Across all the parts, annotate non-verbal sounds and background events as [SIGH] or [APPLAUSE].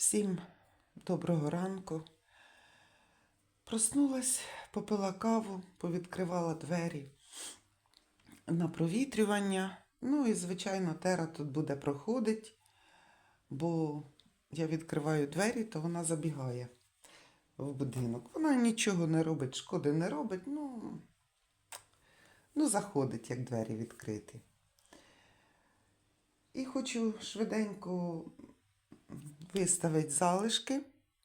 Всім доброго ранку. Проснулась, попила каву, повідкривала двері на провітрювання. Ну і, звичайно, тера тут буде проходить, бо я відкриваю двері, то вона забігає в будинок. Вона нічого не робить, шкоди не робить, ну, ну заходить, як двері відкриті. І хочу швиденько виставити залишки,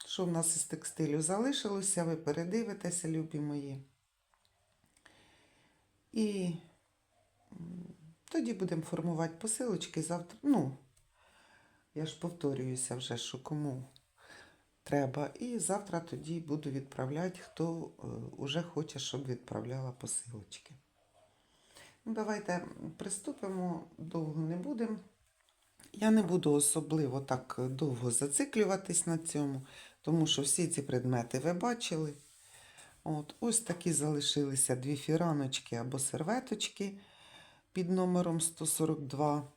що в нас із текстилю залишилося, ви передивитеся, любі мої. І тоді будемо формувати посилочки завтра. Ну, я ж повторююся вже, що кому треба. І завтра тоді буду відправляти, хто е, уже хоче, щоб відправляла посилочки. Ну, давайте приступимо, довго не будемо. Я не буду особливо так довго зациклюватись на цьому, тому що всі ці предмети ви бачили. От, ось такі залишилися дві фіраночки або серветочки під номером 142.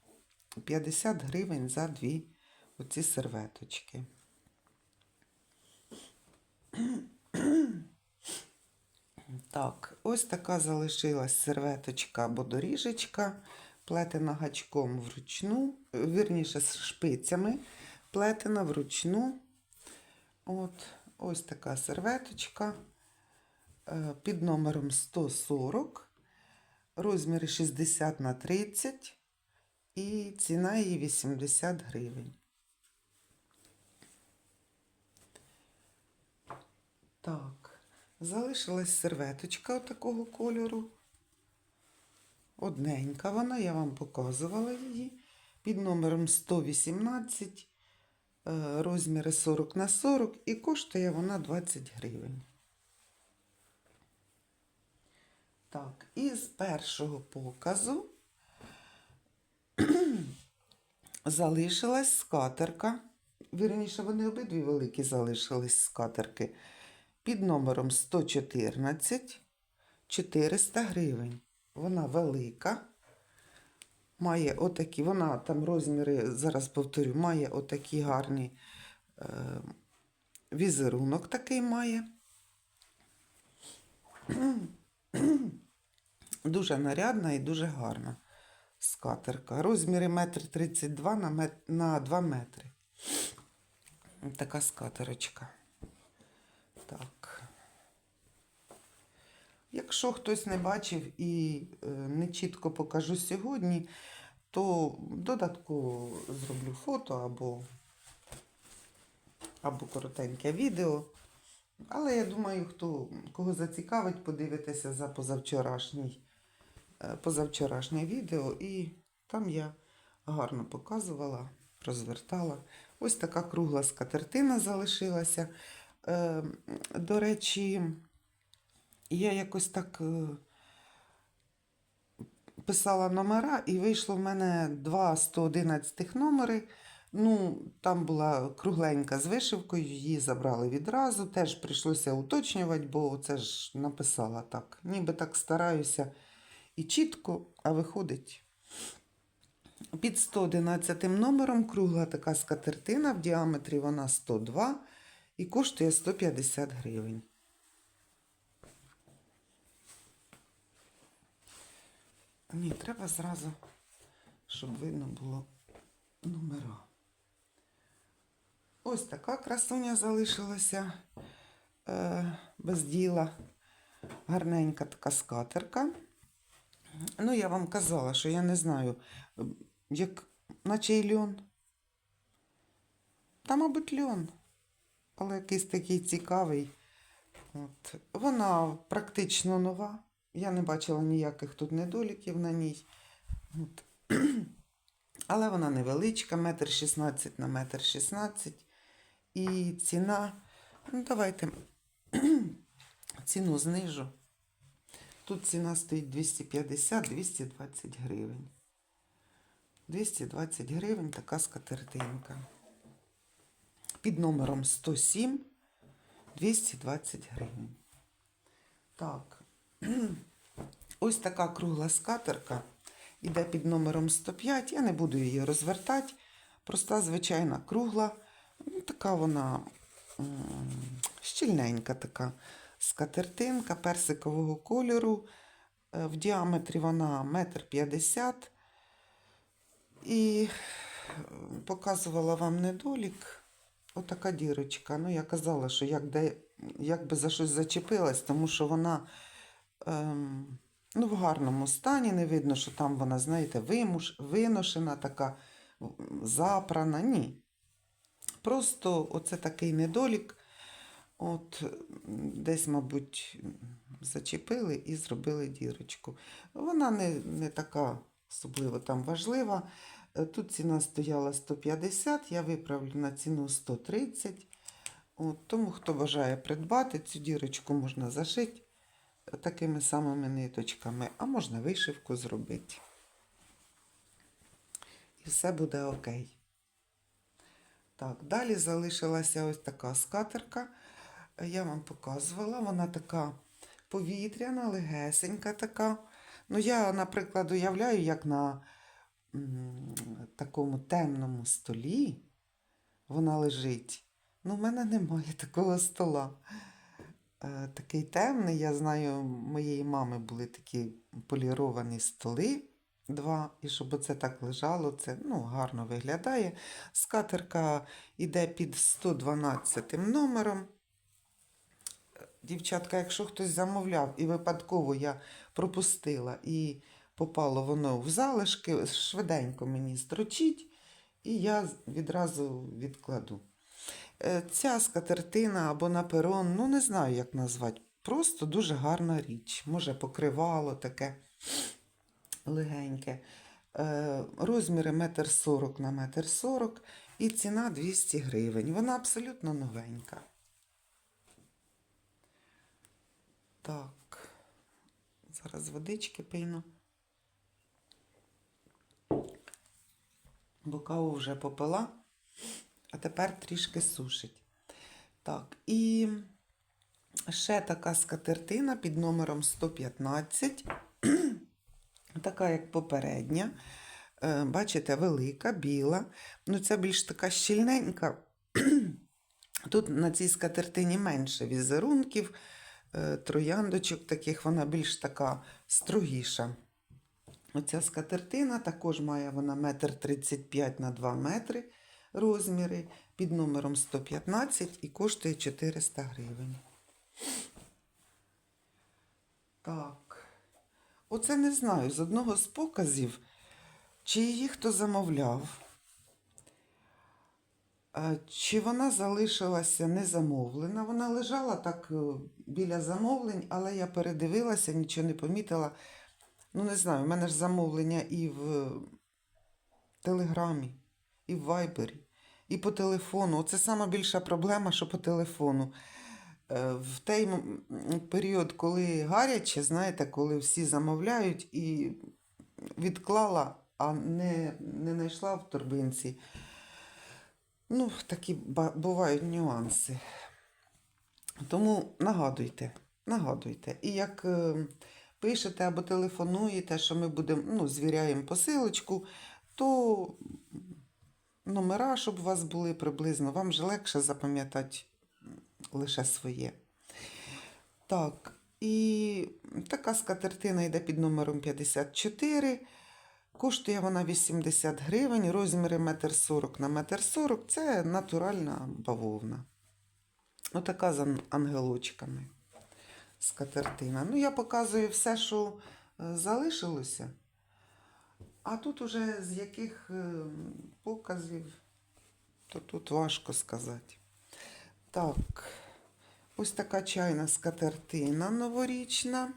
50 гривень за дві оці серветочки. Так, ось така залишилась серветочка або доріжечка, плетена гачком вручну, вірніше з шпицями, плетена вручну. От, ось така серветочка е, під номером 140, розміри 60 на 30 і ціна її 80 гривень. Так, залишилась серветочка такого кольору. Одненька вона, я вам показувала її. Під номером 118, е, розміри 40 на 40 і коштує вона 20 гривень. Так, і з першого показу [CLEARS THROAT] залишилась скатерка. Вірніше, вони обидві великі залишились скатерки. Під номером 114 400 гривень. Вона велика. Має отакі, вона там розміри, зараз повторю, має отакі гарні е, візерунок такий має. [CLEARS THROAT] Дуже нарядна і дуже гарна скатерка. Розміри 1,32 на, на 2 метри. Така скатерочка. Так. Якщо хтось не бачив і е, не чітко покажу сьогодні, то додатково зроблю фото або, або коротеньке відео. Але я думаю, хто кого зацікавить, подивитися за позавчорашній, е, позавчорашнє відео. І там я гарно показувала, розвертала. Ось така кругла скатертина залишилася. Е, До речі, я якось так е, писала номера, і вийшло в мене два 111 номери. Ну, там була кругленька з вишивкою, її забрали відразу. Теж прийшлося уточнювати, бо це ж написала так. Ніби так стараюся і чітко, а виходить. Під 111 номером кругла така скатертина, в діаметрі вона 102 і коштує 150 гривень. Ні, треба зразу, щоб видно було номера. Ось така красуня залишилася е, без діла. Гарненька така скатерка. Ну, я вам казала, що я не знаю, як наче й льон. Та, мабуть, льон. Але якийсь такий цікавий. От. Вона практично нова. Я не бачила ніяких тут недоліків на ній. От. [CLEARS THROAT] Але вона невеличка, метр 16 на метр 16. І ціна, ну давайте [CLEARS THROAT] ціну знижу. Тут ціна стоїть 250-220 гривень. 220 гривень така скатертинка. Під номером 107 220 гривень. Так. [CLEARS THROAT] Ось така кругла скатерка. Іде під номером 105. Я не буду її розвертати. Проста, звичайна кругла. така вона щільненька така скатертинка персикового кольору. Е, В діаметрі вона метр п'ятдесят. І показувала вам недолік. Отака дірочка. Ну, я казала, що як, де, як би за щось зачепилась, тому що вона ну, в гарному стані. Не видно, що там вона, знаєте, вимуш, виношена, така запрана. Ні. Просто оце такий недолік. От десь, мабуть, зачепили і зробили дірочку. Вона не, не така особливо там важлива. Е, Тут ціна стояла 150, я виправлю на ціну 130. От, тому, хто бажає придбати, цю дірочку можна зашити такими самими ниточками, а можна вишивку зробити. І все буде окей. Так, далі залишилася ось така скатерка. Я вам показувала, вона така повітряна, легесенька така. Ну, я, наприклад, уявляю, як на такому темному столі вона лежить. Ну, в мене немає такого стола. Е, такий темний, я знаю, моєї мами були такі поліровані столи. Два, і щоб оце так лежало, це ну, гарно виглядає. Скатерка йде під 112 номером. Дівчатка, якщо хтось замовляв і випадково я пропустила і попало воно в залишки, швиденько мені строчіть, і я відразу відкладу. Е, Ця скатертина або наперон, ну не знаю, як назвати. Просто дуже гарна річ. Може, покривало таке легеньке. Е, Розміри 1,40 на 1,40 і ціна 200 гривень. Вона абсолютно новенька. Так, зараз водички пийну. Бо каву вже попила, а тепер трішки сушить. Так, і ще така скатертина під номером 115. [CLEARS THROAT] така, як попередня. Е, Бачите, велика, біла. Ну, це більш така щільненька. [CLEARS THROAT] Тут на цій скатертині менше візерунків, е, трояндочок таких, вона більш така строгіша. Оця скатертина також має вона метр 35 на 2 метри розміри під номером 115 і коштує 400 гривень. Так. Оце не знаю з одного з показів, чи її хто замовляв, е, чи вона залишилася незамовлена. Вона лежала так е, біля замовлень, але я передивилася, нічого не помітила. Ну, не знаю, в мене ж замовлення і в Телеграмі, і в Вайбері, і по телефону. Оце сама більша проблема, що по телефону. Е, В той період, коли гаряче, знаєте, коли всі замовляють і відклала, а не, не знайшла в торбинці. Ну, такі бувають нюанси. Тому нагадуйте, нагадуйте. І як е, пишете або телефонуєте, що ми будемо, ну, звіряємо посилочку, то номера, щоб у вас були приблизно, вам же легше запам'ятати лише своє. Так, і така скатертина йде під номером 54. Коштує вона 80 гривень, розміри 1,40 на 1,40 це натуральна бавовна. Отака з ангелочками скатертина. Ну, я показую все, що е, залишилося. А тут уже з яких е, показів, то тут важко сказати. Так, ось така чайна скатертина новорічна.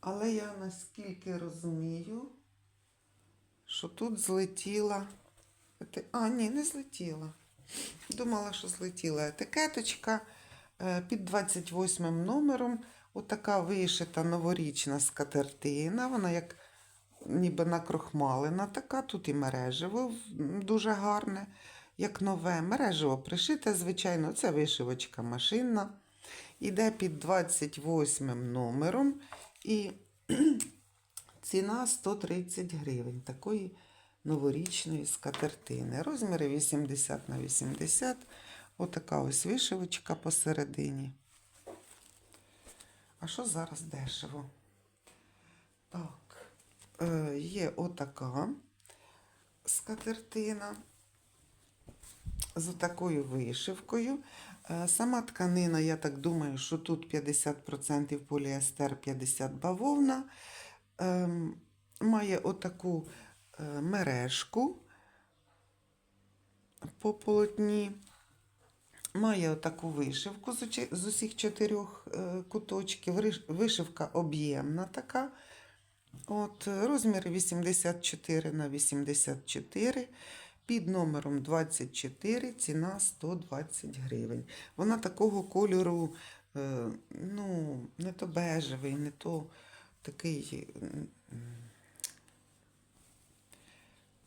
Але я наскільки розумію, що тут злетіла. А, ні, не злетіла. Думала, що злетіла етикеточка е, під 28 номером. Отака вишита новорічна скатертина. Вона як ніби накрохмалена така. Тут і мережево дуже гарне, як нове. Мережево пришите, звичайно, це вишивочка машинна. Іде під 28 номером і [CLEARS THROAT] ціна 130 гривень. Такої новорічної скатертини. Розміри 80 на 80. Отака ось вишивочка посередині. А що зараз дешево? Так, є отака скатертина з такою вишивкою. Е, Сама тканина, я так думаю, що тут 50% поліестер, 50% бавовна. Ем, Має отаку е, мережку по полотні. Має отаку вишивку з усіх чотирьох е, куточків. Вишивка об'ємна така. От, розміри 84 на 84. Під номером 24 ціна 120 гривень. Вона такого кольору, е, ну, не то бежевий, не то такий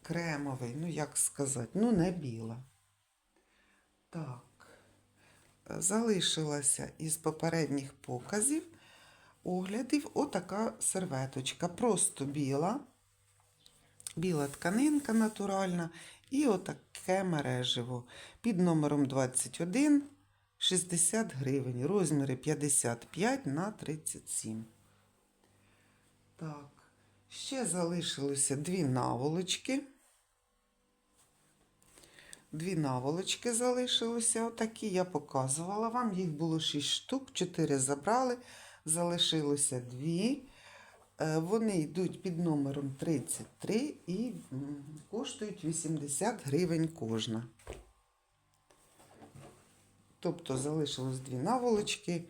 кремовий, ну як сказати, ну не біла. Так, залишилася із попередніх показів оглядів отака серветочка. Просто біла, біла тканинка натуральна і отаке мереживо. Під номером 21 60 гривень. Розміри 55 на 37. Так, ще залишилося дві наволочки. Дві наволочки залишилося. Отакі я показувала вам. Їх було 6 штук, 4 забрали. Залишилося дві. Е, Вони йдуть під номером 33 і коштують 80 гривень кожна. Тобто залишилось дві наволочки.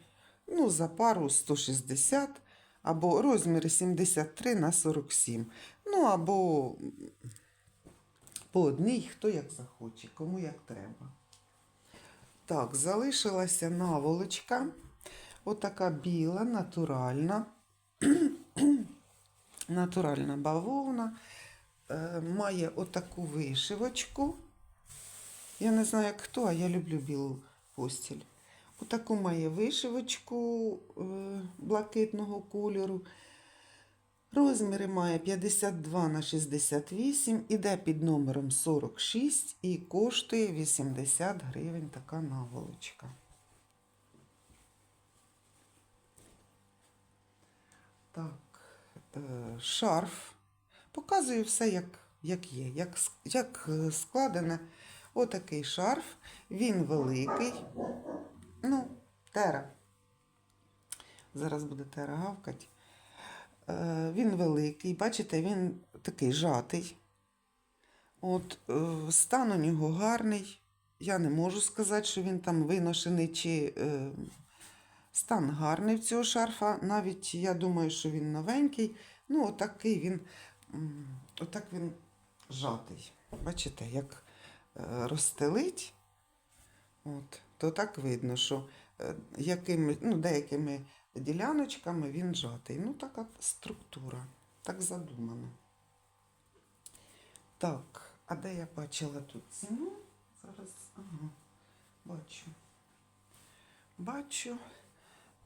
Ну, за пару 160 або розміри 73 на 47. Ну, або по одній, хто як захоче, кому як треба. Так, залишилася наволочка. Отака біла, натуральна. [CLEARS THROAT] натуральна бавовна. Е, має отаку вишивочку. Я не знаю, як хто, а я люблю білу постіль. Отаку має вишивочку е, блакитного кольору. Розміри має 52 на 68, іде під номером 46 і коштує 80 гривень така наволочка. Так, е, шарф. Показую все, як, як є, як, як е, складене. Отакий шарф. Він великий. Ну, тера. Зараз буде тера гавкать. Е, Він великий, бачите, він такий жатий. От, стан у нього гарний. Я не можу сказати, що він там виношений чи стан гарний в цього шарфа. Навіть я думаю, що він новенький. Ну, отакий він, отак він жатий. Бачите, як е, розстелить, от, то так видно, що е, якими, ну, деякими діляночками він жатий. Ну, така структура, так задумано. Так, а де я бачила тут ціну? Зараз, ага, бачу. Бачу.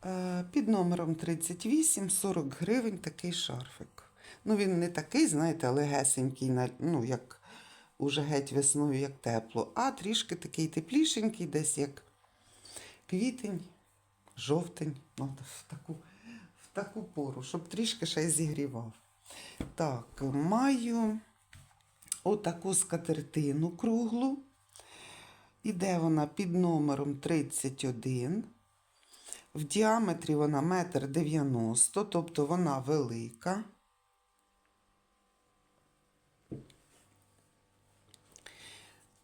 Е, Під номером 38 40 гривень такий шарфик. Ну, він не такий, знаєте, легесенький, ну, як уже геть весною, як тепло, а трішки такий теплішенький, десь як квітень, жовтень, ну, в таку, в таку пору, щоб трішки ще й зігрівав. Так, маю отаку скатертину круглу. Іде вона під номером 31. В діаметрі вона метр 90, тобто вона велика.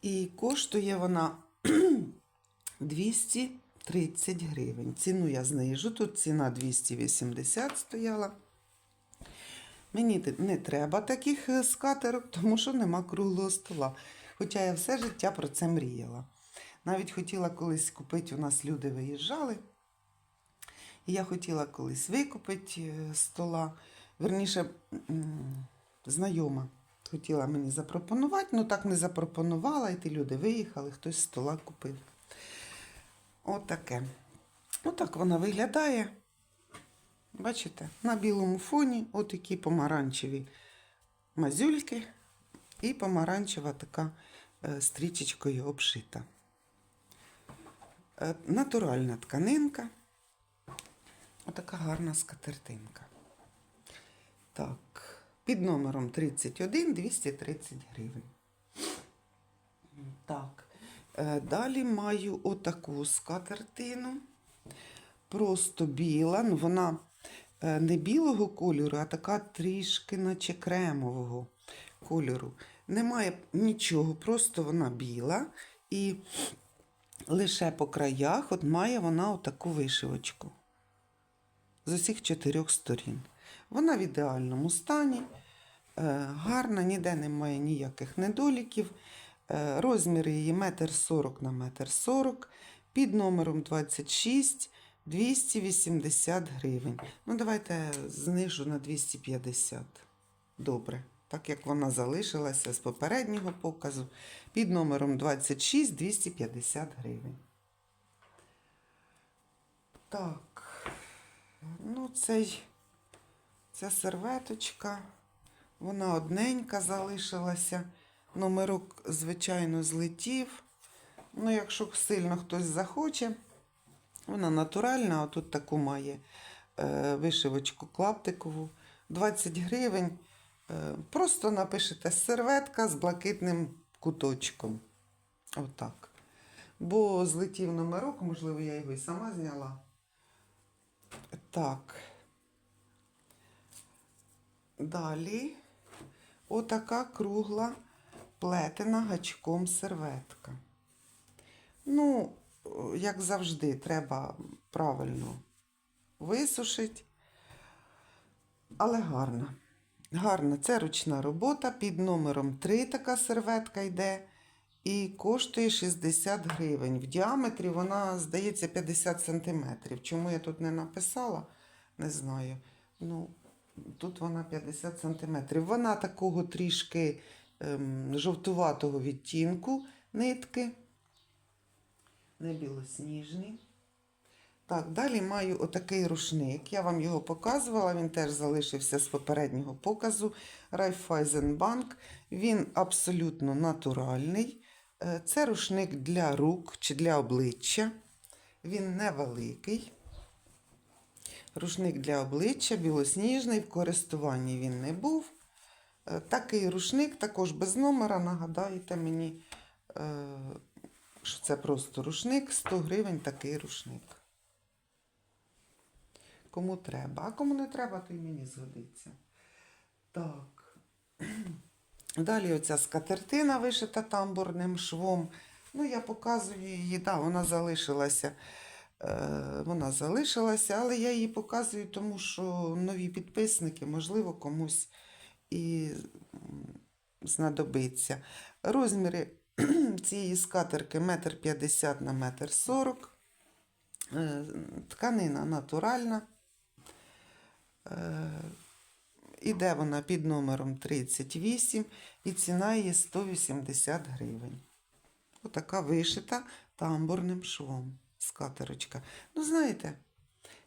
І коштує вона [CLEARS THROAT] 230 гривень. Ціну я знижу. Тут ціна 280 стояла. Мені не треба таких е, скатерок, тому що нема круглого стола. Хоча я все життя про це мріяла. Навіть хотіла колись купити, у нас люди виїжджали. І я хотіла колись викупити е, стола. Верніше, знайома хотіла мені запропонувати, ну так не запропонувала, і ті люди виїхали, хтось стола купив. Отаке. Отак вона виглядає. Бачите, на білому фоні отакі помаранчеві мазюльки. І помаранчева така е, стрічечкою обшита. Е, Натуральна тканинка. Отака гарна скатертинка. Так, під номером 31 230 гривень. Так. е, Далі маю отаку скатертину. Просто біла. Ну, вона е, не білого кольору, а така трішки, наче кремового кольору. Немає нічого, просто вона біла. І лише по краях от має вона отаку вишивочку з усіх чотирьох сторін. Вона в ідеальному стані, е, гарна, ніде немає ніяких недоліків. Е, Розмір її 1,40 на 1,40 під номером 26 280 гривень. Ну, давайте знижу на 250. Добре. Так як вона залишилася з попереднього показу, під номером 26 250 гривень. Так, ну цей, ця серветочка, вона одненька залишилася. Номерок, звичайно, злетів. Ну, якщо сильно хтось захоче, вона натуральна, а тут таку має е, вишивочку клаптикову. 20 гривень. Е, просто напишете серветка з блакитним куточком. Отак. Бо злетів номерок, можливо, я його і сама зняла. Так. Далі отака кругла плетена гачком серветка. Ну, як завжди, треба правильно висушити, але гарна. Гарна, це ручна робота. Під номером 3 така серветка йде і коштує 60 гривень. В діаметрі вона, здається, 50 сантиметрів. Чому я тут не написала, не знаю. Ну, тут вона 50 сантиметрів. Вона такого трішки ем, жовтуватого відтінку нитки. Не білосніжний. Так, далі маю отакий рушник. Я вам його показувала, він теж залишився з попереднього показу. Райфайзенбанк. Він абсолютно натуральний. Це рушник для рук чи для обличчя. Він невеликий. Рушник для обличчя, білосніжний, в користуванні він не був. Е, Такий рушник, також без номера, нагадаєте мені, е, що це просто рушник, 100 гривень такий рушник. Кому треба. А кому не треба, то й мені згодиться. Так. Далі оця скатертина вишита тамбурним швом. Ну, я показую її, да, вона залишилася. Е, вона залишилася, але я її показую, тому що нові підписники, можливо, комусь і знадобиться. Розміри [CLEARS THROAT] цієї скатерки 1,50 на 1,40 м. Тканина натуральна. Іде вона під номером 38 і ціна її 180 гривень. Отака вишита тамбурним швом скатерочка. Ну, знаєте,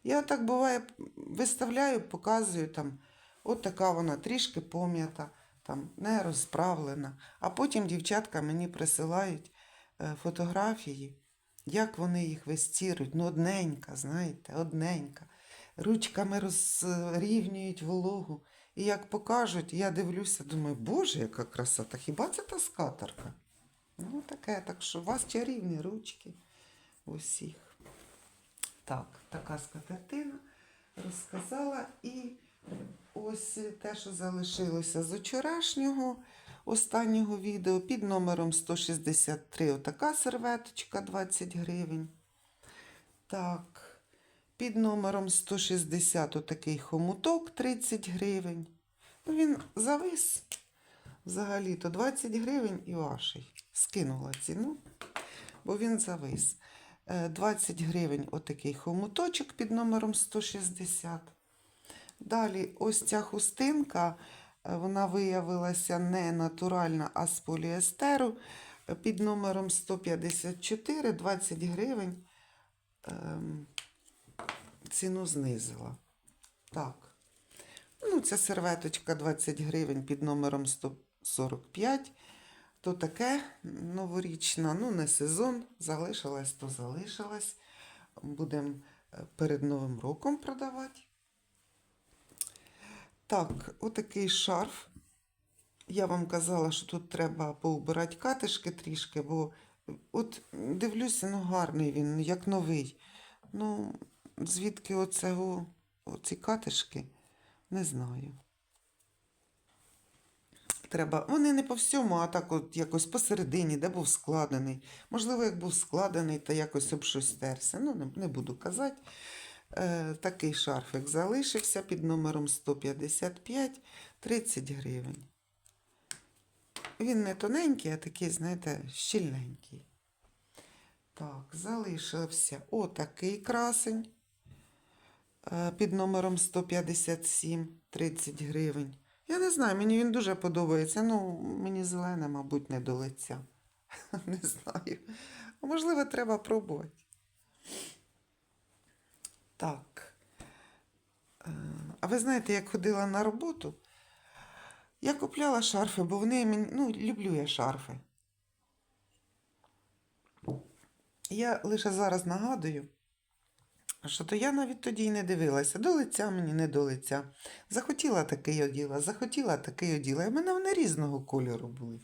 я так буває виставляю, показую там, от така вона трішки пом'ята, там не розправлена. А потім дівчатка мені присилають е, фотографії, як вони їх вистірують. Ну, одненька, знаєте, одненька. Ручками розрівнюють вологу. І як покажуть, я дивлюся, думаю, боже, яка краса, та хіба це та скатерка? Ну, таке, так що у вас чарівні ручки усіх. Так, така скатертина розказала. І ось те, що залишилося з вчорашнього останнього відео під номером 163 отака серветочка 20 гривень. Так, під номером 160 отакий хомуток 30 гривень. Ну, він завис взагалі-то 20 гривень і ваший. Скинула ціну, бо він завис. Е, 20 гривень отакий хомуточок під номером 160. Далі ось ця хустинка, е, вона виявилася не натуральна, а з поліестеру. Е, Під номером 154, 20 гривень. Ціну знизила. Так. Ну, ця серветочка 20 гривень під номером 100, 45. То таке новорічна, ну не сезон, залишилась, то залишилась. Будемо перед Новим роком продавати. Так, отакий шарф. Я вам казала, що тут треба поубирати катишки трішки, бо от дивлюся, ну гарний він, як новий. Ну, звідки оцього, оці катишки, не знаю. Треба. Вони не по всьому, а так от якось посередині, де був складений. Можливо, як був складений, то якось об щось терся. Ну, не, не буду казати. Е, такий шарфик залишився під номером 155 30 гривень. Він не тоненький, а такий, знаєте, щільненький. Так, залишився отакий красень під номером 157 30 гривень. Я не знаю, мені він дуже подобається. Ну, мені зелене, мабуть, не до лиця. [LAUGHS] Не знаю. Можливо, треба пробувати. Так. Е, А ви знаєте, як ходила на роботу? Я купляла шарфи, бо вони мені. Ну, люблю я шарфи. Я лише зараз нагадую, що то я навіть тоді й не дивилася. До лиця мені не до лиця. Захотіла такий оділа, захотіла такий оділа. І в мене вони різного кольору були.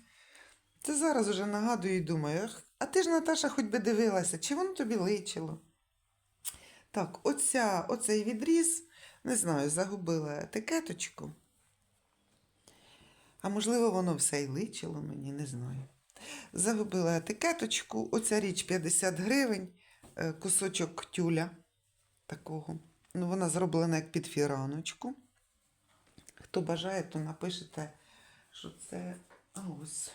Це зараз вже нагадую і думаю, а ти ж, Наташа, хоч би дивилася, чи воно тобі личило. Так, оця, оцей відріз, не знаю, загубила етикеточку. А можливо, воно все й личило мені, не знаю. Загубила етикеточку. Оця річ 50 гривень, е, кусочок тюля такого. Ну, вона зроблена як під фіраночку. Хто бажає, то напишете, що це ось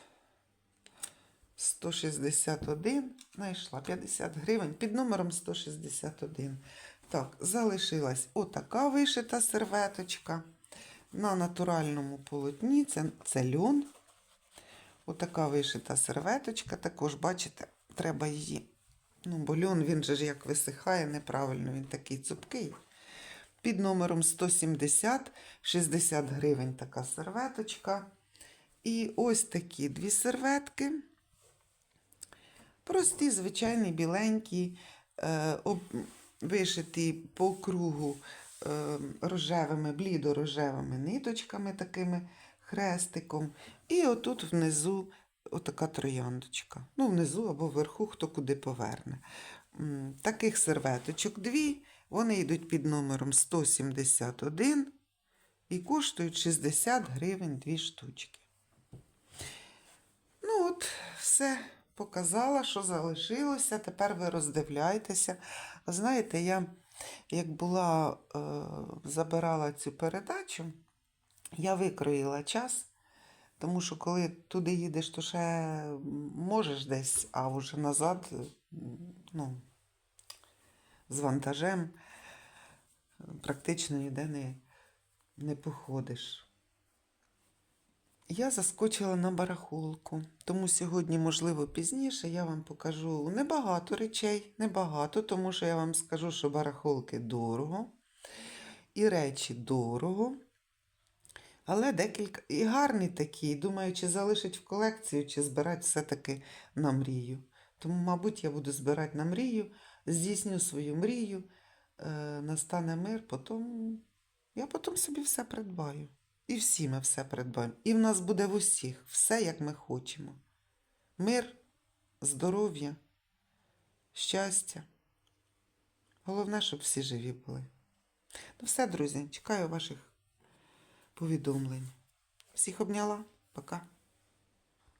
161. Знайшла 50 гривень під номером 161. Так, залишилась отака вишита серветочка на натуральному полотні. Це, це льон. Отака вишита серветочка. Також, бачите, треба її. Ну, бо він же ж як висихає неправильно, він такий цупкий. Під номером 170, 60 гривень така серветочка. І ось такі дві серветки. Прості, звичайні, біленькі, е, вишиті по кругу е, рожевими, блідо-рожевими ниточками, такими хрестиком. І отут внизу отака трояндочка. Ну, внизу або вверху, хто куди поверне. Таких серветочок дві. Вони йдуть під номером 171 і коштують 60 гривень дві штучки. Ну, от, все показала, що залишилося. Тепер ви роздивляйтеся. Знаєте, я як була, е, забирала цю передачу, я викроїла час, тому що коли туди їдеш, то ще можеш десь, а вже назад, ну, з вантажем практично ніде не, не походиш. Я заскочила на барахолку, тому сьогодні, можливо, пізніше я вам покажу небагато речей, небагато, тому що я вам скажу, що барахолки дорого, і речі дорого. Але декілька і гарні такі. Думаю, чи залишить в колекцію, чи збирати все-таки на мрію. Тому, мабуть, я буду збирати на мрію, здійсню свою мрію, е, настане мир, потім я потім собі все придбаю. І всі ми все придбаємо. І в нас буде в усіх все, як ми хочемо. Мир, здоров'я, щастя. Головне, щоб всі живі були. Ну все, друзі, чекаю ваших повідомлень. Всіх обняла. Пока.